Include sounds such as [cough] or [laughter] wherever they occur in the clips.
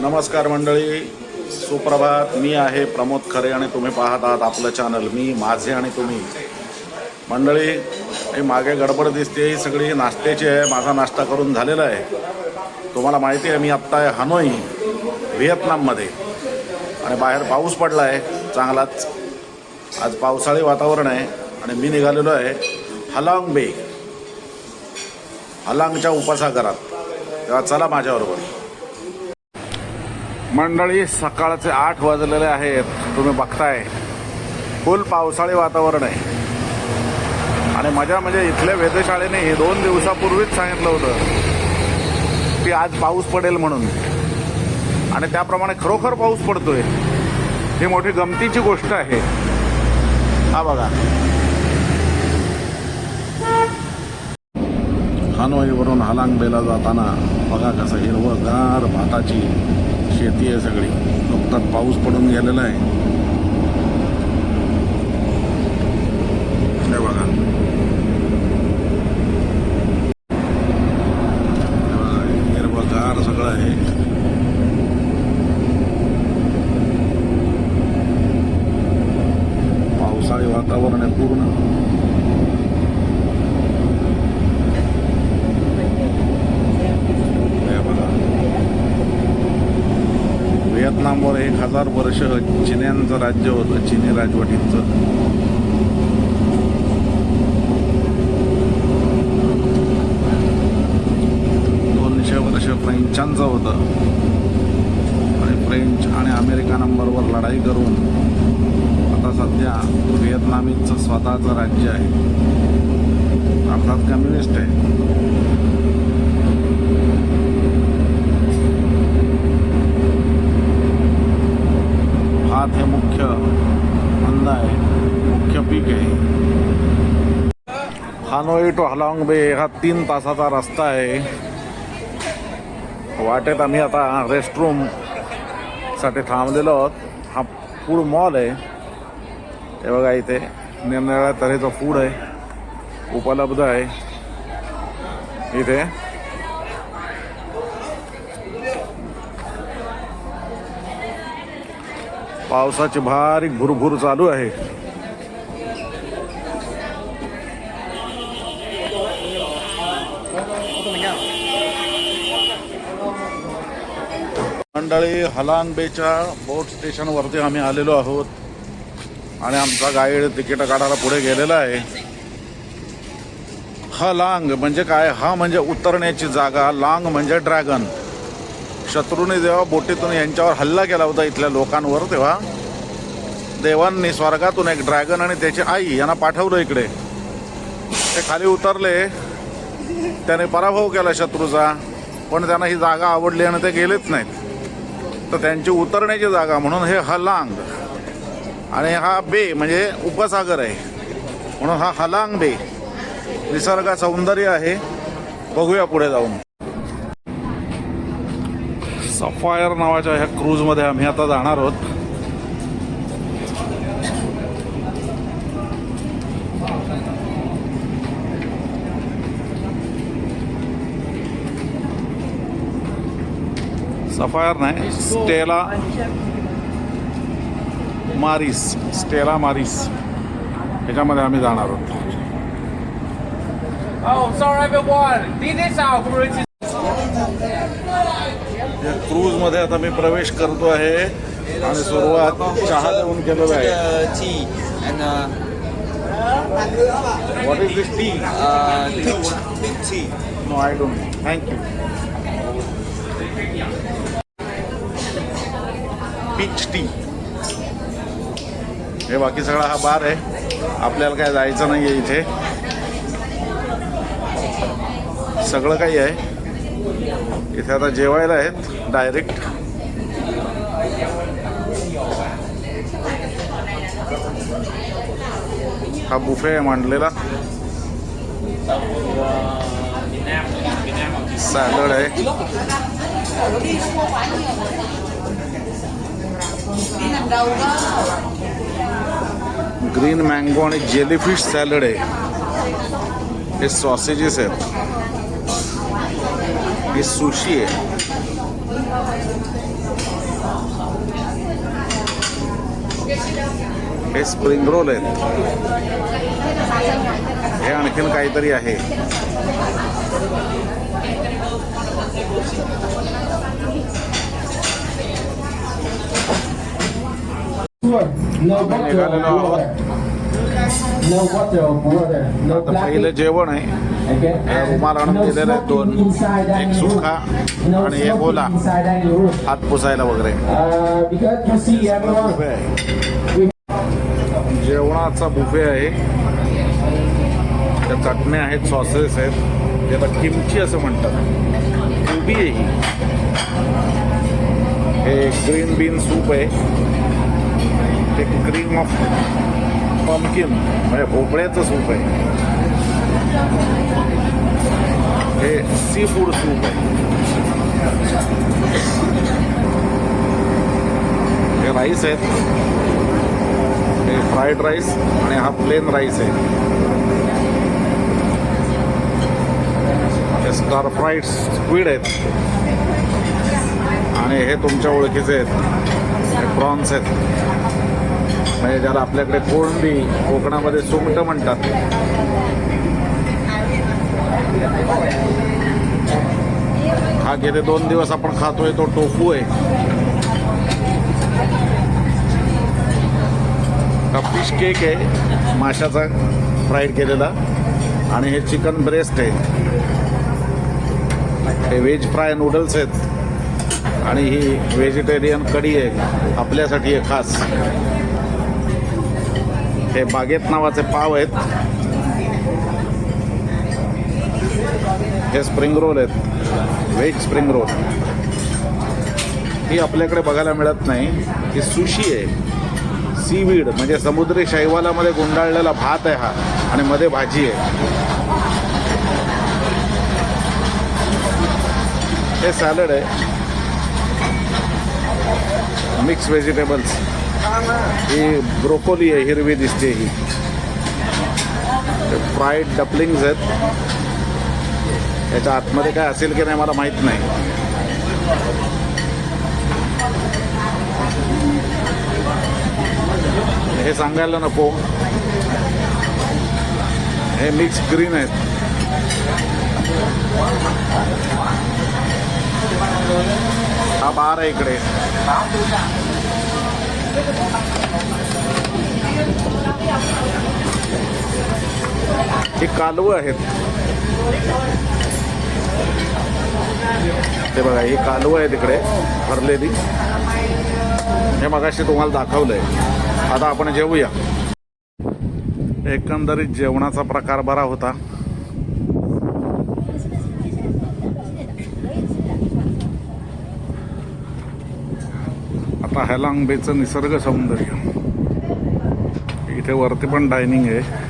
नमस्कार मंडळी. सुप्रभात. मी आहे प्रमोद खरे आणि तुम्ही पाहत आहात आपलं चॅनल मी माझे आणि तुम्ही. मंडळी हे मागे गडबड दिसते ही सगळी नाश्त्याची आहे माझा नाश्ता करून झालेला आहे. तुम्हाला माहिती आहे मी आत्ता आहे हनोई व्हिएतनाममध्ये. आणि बाहेर पाऊस पडला आहे चांगलाच. आज पावसाळी वातावरण आहे आणि मी निघालेलो आहे हलांग बे. हलांगच्या उपसागरात. तेव्हा चला माझ्याबरोबर. मंडळी सकाळचे आठ वाजलेले आहेत. तुम्ही बघताय फुल पावसाळी वातावरण आहे. आणि मजा म्हणजे इथल्या वेधशाळेने दोन दिवसापूर्वीच सांगितलं होतं की आज पाऊस पडेल म्हणून. आणि त्याप्रमाणे खरोखर पाऊस पडतोय. ही मोठी गमतीची गोष्ट आहे. हा बघा. हानोईवरून हलांगबेला जाताना बघा कसं हिरवगार भाताची शेती आहे सगळी. नुकताच पाऊस पडून गेलेला आहे. बघा हे बघा, हिरवंगार सगळं आहे पावसाळी वातावरण आहे पूर्ण हे बघा व्हिएतनामवर एक वर्ष चिन्यांचं राज्य होतं चिनी राजवटीचं. दोनशे वर्ष फ्रेंचांचं होतं. आणि फ्रेंच आणि अमेरिकनांबरोबर लढाई करून आता सध्या व्हिएतनामीचं स्वतःचं राज्य आहे. अर्थात कम्युनिस्ट आहे. भात हे मुख्य अन्न आहे मुख्य पीक आहे. हानोई टू हलांग बे हा तीन तासाचा रस्ता आहे. वाटेत आम्ही आता रेस्टरूमसाठी थांबलेलो आहोत. हा फूड मॉल आहे. हे बघा इथे निरनिराळ्या तऱ्हेचं फूड आहे. उपलब्ध आहे. इथे. पावसाची बारीक भुरभुर चालू आहे. मंडळी हलांग बेच्या बोट स्टेशनवरती आम्ही आलेलो आहोत. आणि आमचा गाईड तिकीट काढायला पुढे गेलेला आहे. हलांग म्हणजे काय? हा म्हणजे उतरण्याची जागा. लांग म्हणजे ड्रॅगन शत्रूने जेव्हा बोटीतून यांच्यावर हल्ला केला होता इथल्या लोकांवर तेव्हा देवांनी स्वर्गातून एक ड्रॅगन आणि त्याची आई यांना पाठवलं इकडे. ते खाली उतरले. त्याने पराभव केला शत्रूचा पण त्यांना ही जागा आवडली आणि ते गेलेच नाहीत. तर त्यांची उतरण्याची जागा म्हणून हे हलांग. आणि हा बे म्हणजे उपसागर आहे. म्हणून हा हलांग बे. निसर्ग सौंदर्य आहे. बघूया पुढे जाऊन. सफायर नावाच्या ह्या क्रूजमध्ये आम्ही आता जाणार आहोत. सफायर नाही स्टेला मारिस स्टेला मारिस. ह्याच्यामध्ये आम्ही जाणार आहोत. क्रूजमध्ये आता मी प्रवेश करतो आहे आणि सुरुवात चहा देऊन केलेलं आहे. What is this tea tea no I don't thank you peach tea हे बाकी सगळा हा बार आहे. आपल्याला काय जायचं नाही आहे इथे. सगळं काही आहे. इथे आता जेवायला आहेत. डायरेक्ट. हा बुफे आहे मांडलेला. सॅलड आहे. ग्रीन मँगो आणि जेलीफिश सॅलड आहे. हे सॉसेजेस आहेत. हे सुशी आहे. हे स्प्रिंग रोल आहेत. हे आणखीन काहीतरी आहे. पहिलं जेवण आहे. रुमाल आणून दिलेलं आहे दोन. एक सुखा आणि एक बोला हात पुसायला वगैरे. जेवणाचा बुफे आहे. त्या चटण्या आहेत सॉसेस आहेत. त्याला किमची असं म्हणतात. कोबी आहे ही. हे ग्रीन बीन सूप आहे. हे क्रीम ऑफ पम्पकिन म्हणजे भोपळ्याचं सूप आहे. हे सी फूड सूप आहे. हे राईस आहेत. हे फ्राईड राईस आणि हा प्लेन राईस आहे. स्टार फ्राईड स्क्वीड आहेत. आणि हे तुमच्या ओळखीचे आहेत. प्रॉन्स आहेत. म्हणजे ज्याला आपल्याकडे कोळंबी कोकणामध्ये सुंगट म्हणतात. हा गेले दोन दिवस आपण खातोय तो टोफू आहे. हा फिश केक आहे. माशाचा फ्राईड केलेला. आणि हे चिकन ब्रेस्ट आहे. हे व्हेज फ्राय नूडल्स आहेत. आणि ही व्हेजिटेरियन कढी आहे. आपल्यासाठी आहे खास. हे बागेत नावाचे पाव आहेत. हे स्प्रिंग रोल आहेत. व्हेज स्प्रिंग रोल ही आपल्याकडे बघायला मिळत नाही. ही सुशी आहे. सीवीड म्हणजे समुद्री शैवालामध्ये गुंडाळलेला भात आहे हा आणि मध्ये भाजी आहे. हे सॅलड आहे. मिक्स व्हेजिटेबल्स ही ब्रोकोली आहे हिरवी दिसते ही. फ्राईड डपलिंग्स आहेत. याच्या आतमध्ये काय असेल की नाही मला माहीत नाही. हे सांगायला नको. हे मिक्स ग्रीन आहेत. हा बार आहे इकडे. हे कालवं आहेत. ते बघा ही कालवं आहे तिकडे भरलेली. हे मगाशी तुम्हाला दाखवलंय. आता आपण जेवूया. एकंदरीत जेवणाचा प्रकार बरा होता. आता हेलांग बेचं निसर्ग सौंदर्य. इथे वरती पण डायनिंग आहे.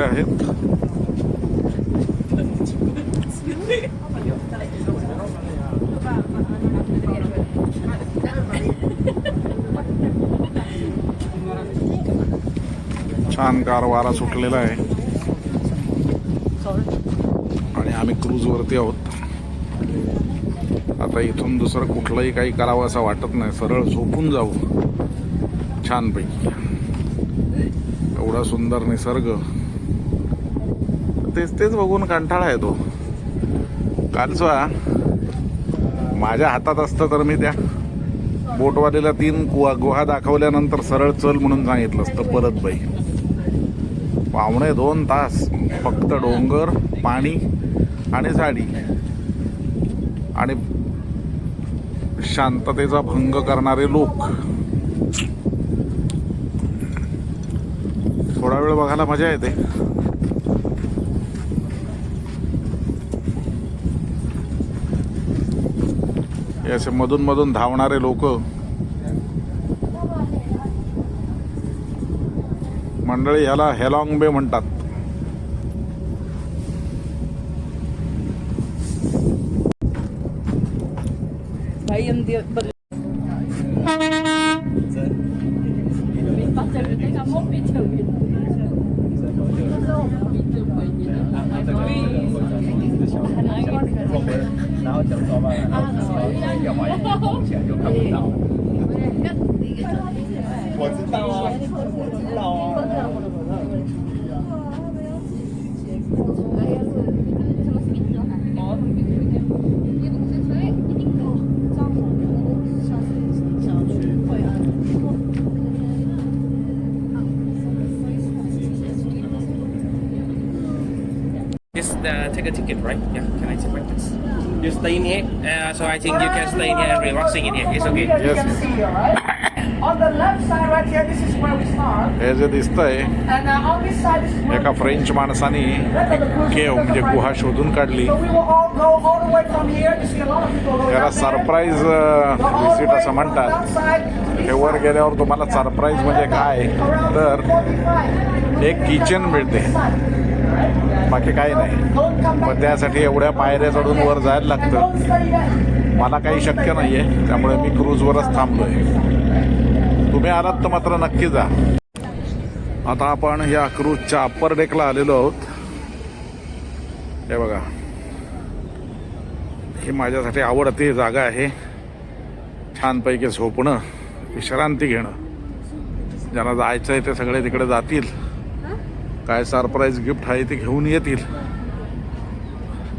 क्रूजेस आहेत. छान गार वारा सुटलेला आहे. आणि आम्ही क्रूजवरती आहोत. आता इथून दुसरं कुठलंही काही करावं असं वाटत नाही. सरळ झोपून जाऊ. छानपैकी. एवढा सुंदर निसर्ग. तेच तेच बघून कंटाळा येतो. कालचा माझ्या हातात असतं तर मी त्या बोटवालेला तीन गुहा गुहा दाखवल्यानंतर सरळ चल म्हणून सांगितलं असतं परत बाई. पावणे दोन तास फक्त डोंगर पाणी आणि झाडी. आणि शांततेचा भंग करणारे लोक. थोडा वेळ बघायला मजा येते. हे असे मधून मधून धावणारे लोक. मंडळी ह्याला हेलॉंग बे म्हणतात Phải This take a ticket, right? Yeah, can I take my tickets? You stay in here, uh, so I think you can stay in here and relaxing in here. It's okay. Yes. हे जे दिसतंय एका French माणसाने केव म्हणजे गुहा शोधून काढली. याला सरप्राईज विजिट असं म्हणतात. हेवर गेल्यावर तुम्हाला सरप्राईज म्हणजे काय? तर एक किचन मिळते. बाकी काही नाही. पण त्यासाठी एवढ्या पायऱ्या चढून वर जायला लागतं. मला काही शक्य नाही आहे त्यामुळे मी क्रूजवरच थांबलो आहे तुम्ही आलात तर मात्र नक्की जा. आता आपण या क्रूजच्या अप्पर डेकला आलेलो आहोत. हे बघा. ही माझ्यासाठी आवडती जागा आहे. छानपैकी झोपणं विश्रांती घेणं. ज्यांना जायचं आहे ते सगळे तिकडे जातील. काय सरप्राईज गिफ्ट आहे ते घेऊन येतील.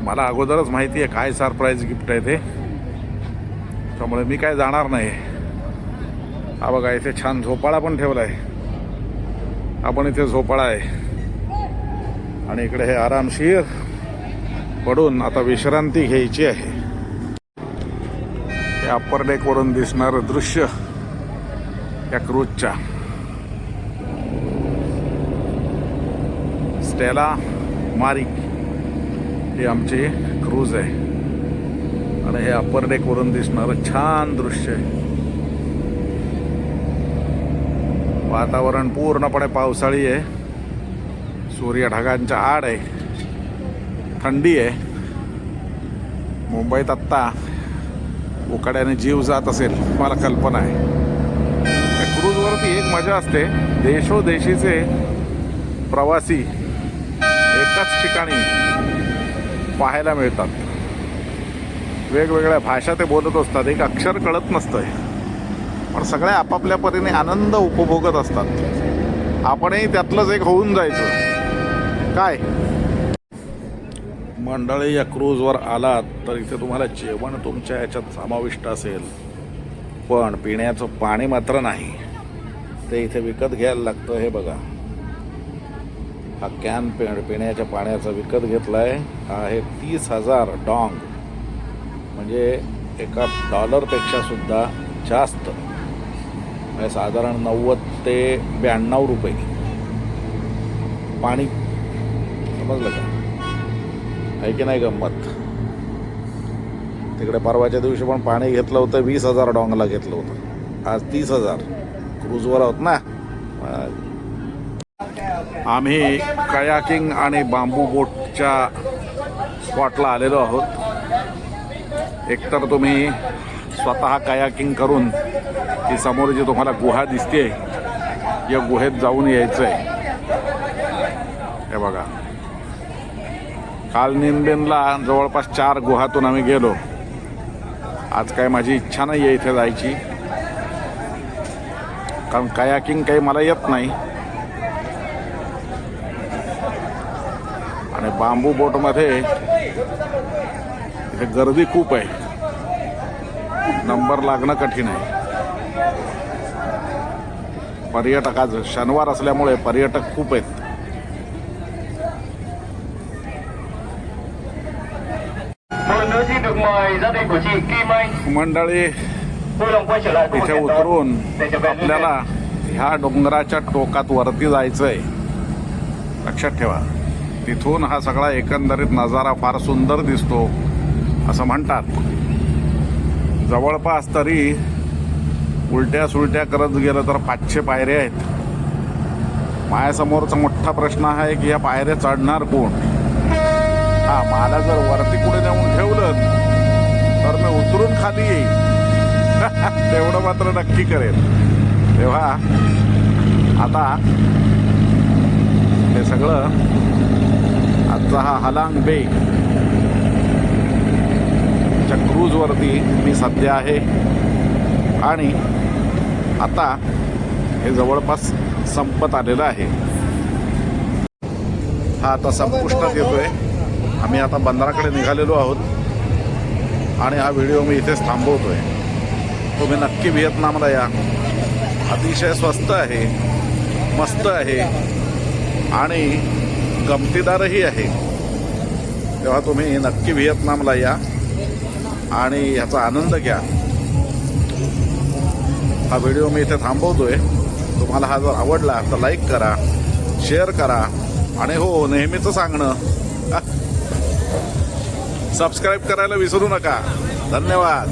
मला अगोदरच माहिती आहे काय सरप्राईज गिफ्ट आहे ते. त्यामुळे मी काय जाणार नाही हा बघा इथे छान झोपाळा पण ठेवला आहे. आपण इथे झोपाळा आहे. आणि इकडे हे आरामशीर पडून आता विश्रांती घ्यायची आहे. हे अप्पर डेकवरून दिसणारं दृश्य या क्रूजच्या स्टेला मारिक ही आमची क्रूज आहे. आणि हे अप्पर डेकवरून दिसणारं छान दृश्य आहे. वातावरण पूर्णपणे पावसाळी आहे. सूर्य ढगांच्या आड आहे. थंडी आहे. मुंबईत आत्ता उकाड्याने जीव जात असेल मला कल्पना आहे. त्या क्रूजवरती एक मजा असते. देशोदेशीचे प्रवासी एकाच ठिकाणी पाहायला मिळतात. वेगवेगळ्या भाषा ते बोलत असतात. एक अक्षर कळत नसतं पण सगळे आपापल्या परीने आनंद उपभोगत असतात. आपणही त्यातलंच एक होऊन जायचं. काय? मंडळी या क्रूजवर आलात तर इथे तुम्हाला जेवण तुमच्या याच्यात समाविष्ट असेल. पण पिण्याचं पाणी मात्र नाही. ते इथे विकत घ्यायला लागतं हे बघा. हा कॅन पे पिण्याच्या पाण्याचा विकत घेतलाय. हा आहे तीस हजार डॉंग. म्हणजे एका डॉलरपेक्षा सुद्धा जास्त. म्हणजे साधारण नव्वद ते ब्याण्णव रुपये. पाणी. समजलं का? आहे की नाही गंमत? तिकडे परवाच्या दिवशी पण पाणी घेतलं होतं वीस हजार डॉंगला घेतलं होतं. आज तीस हजार. क्रूजवर आहोत ना? आम्ही कयाकिंग आणि बांबू बोटच्या स्पॉटला आलेलो आहोत. एकतर तुम्ही स्वतः कयाकिंग करून ती समोर जी तुम्हाला गुहा दिसते या गुहेत जाऊन यायचं आहे हे बघा. काल निंबेनला जवळपास चार गुहातून आम्ही गेलो. आज काय माझी इच्छा नाही आहे इथे जायची. कारण कयाकिंग काही मला येत नाही. आणि बांबू बोटमध्ये इथे गर्दी खूप आहे. नंबर लागणं कठीण आहे. पर्यटक आज शनिवार असल्यामुळे पर्यटक खूप आहेत. मंडळी तिथे उतरून आपल्याला ह्या डोंगराच्या टोकात वरती जायचं आहे लक्षात ठेवा. तिथून हा सगळा एकंदरीत नजारा फार सुंदर दिसतो असं म्हणतात. जवळपास तरी उलट्या सुलट्या करत गेलं तर पाचशे पायऱ्या आहेत. माझ्यासमोरचा मोठा प्रश्न हा आहे की या पायऱ्या चढणार कोण? हा मला जर वरती कुठे नेऊन ठेवलं तर मी उतरून खाली येईल [laughs] तेवढं मात्र नक्की करेल तेव्हा आता हे सगळं आजचा हा हलांग बे च्या क्रूजवरती मी सध्या आहे. आणि आता हे जवळपास संपत आलेलं आहे. हा आता संपुष्टात येतोय. आम्ही आता बंदराकडे निघालेलो आहोत. आणि हा व्हिडिओ मी इथेच थांबवतोय. तुम्ही नक्की व्हिएतनामला या. अतिशय स्वस्त आहे. मस्त आहे. आणि गमतीदारही आहे. तेव्हा तुम्ही नक्की व्हिएतनामला या आणि ह्याचा आनंद घ्या. हा व्हिडिओ मी इथे थांबवतोय. तुम्हाला हा जर आवडला तर लाईक करा शेअर करा आणि हो नेहमीच सांगणं सबस्क्राईब करायला विसरू नका. धन्यवाद.